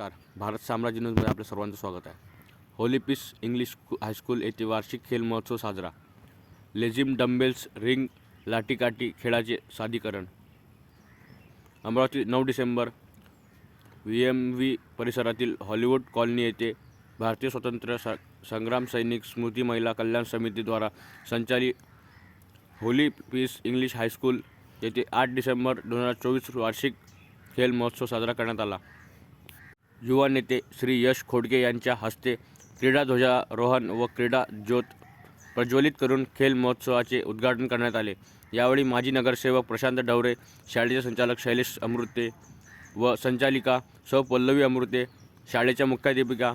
नमस्कार. भारत साम्राज्य न्यूजमध्ये आपल्या सर्वांचं स्वागत आहे. होली पीस इंग्लिश हायस्कूल येथे वार्षिक खेल महोत्सव साजरा. लेझिम डंबेल्स रिंग लाटीकाठी खेळाचे सादरीकरण. अमरावती नऊ डिसेंबर व्ही एम व्ही परिसरातील हॉलिवूड कॉलनी येथे भारतीय स्वातंत्र्य स संग्राम सैनिक स्मृती महिला कल्याण समितीद्वारा संचालित होली पीस इंग्लिश हायस्कूल येथे आठ डिसेंबर दोन हजार चोवीस वार्षिक खेल महोत्सव साजरा करण्यात आला. युवा नेते श्री यश खोडके यांच्या हस्ते क्रीडा ध्वजारोहण व क्रीडा ज्योत प्रज्वलित करून खेल महोत्सवाचे उद्घाटन करण्यात आले. यावेळी माजी नगरसेवक प्रशांत डवरे शाळेचे संचालक शैलेश अमृते व संचालिका सौ पल्लवी अमृते शाळेच्या मुख्याध्यापिका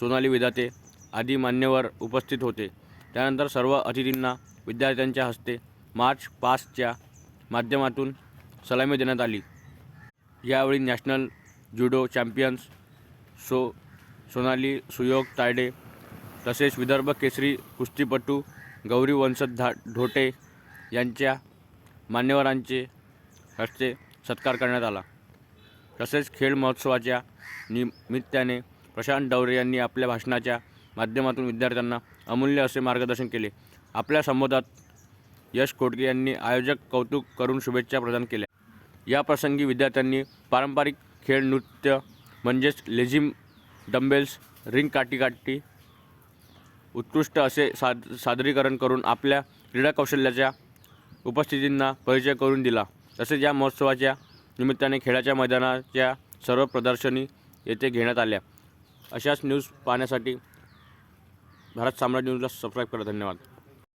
सोनाली विधाते आदी मान्यवर उपस्थित होते. त्यानंतर सर्व अतिथींना विद्यार्थ्यांच्या हस्ते मार्च पासच्या माध्यमातून सलामी देण्यात आली. यावेळी नॅशनल जुडो चॅम्पियन्स सो सोनाली सुयोग तायडे तसेच विदर्भ केसरी कुस्तीपटू गौरी वंशत धा ढोटे यांच्या मान्यवरांचे हस्ते सत्कार करण्यात आला. तसेच खेळ महोत्सवाच्या निमित्ताने प्रशांत डवरे यांनी आपल्या भाषणाच्या माध्यमातून विद्यार्थ्यांना अमूल्य असे मार्गदर्शन केले. आपल्या संबोधात यश खोटके यांनी आयोजक कौतुक करून शुभेच्छा प्रदान केल्या. या प्रसंगी विद्यार्थ्यांनी पारंपरिक खेळ नृत्य म्हणजेच लेझिम डंबेल्स रिंग काटीकाठी उत्कृष्ट असे साद सादरीकरण करून आपल्या क्रीडा कौशल्याच्या उपस्थितींना परिचय करून दिला. तसेच या महोत्सवाच्या निमित्ताने खेळाच्या मैदानाच्या सर्व प्रदर्शनी येथे घेण्यात आल्या. अशाच न्यूज पाहण्यासाठी भारत साम्राज्य न्यूजला सबस्क्राईब करा. धन्यवाद.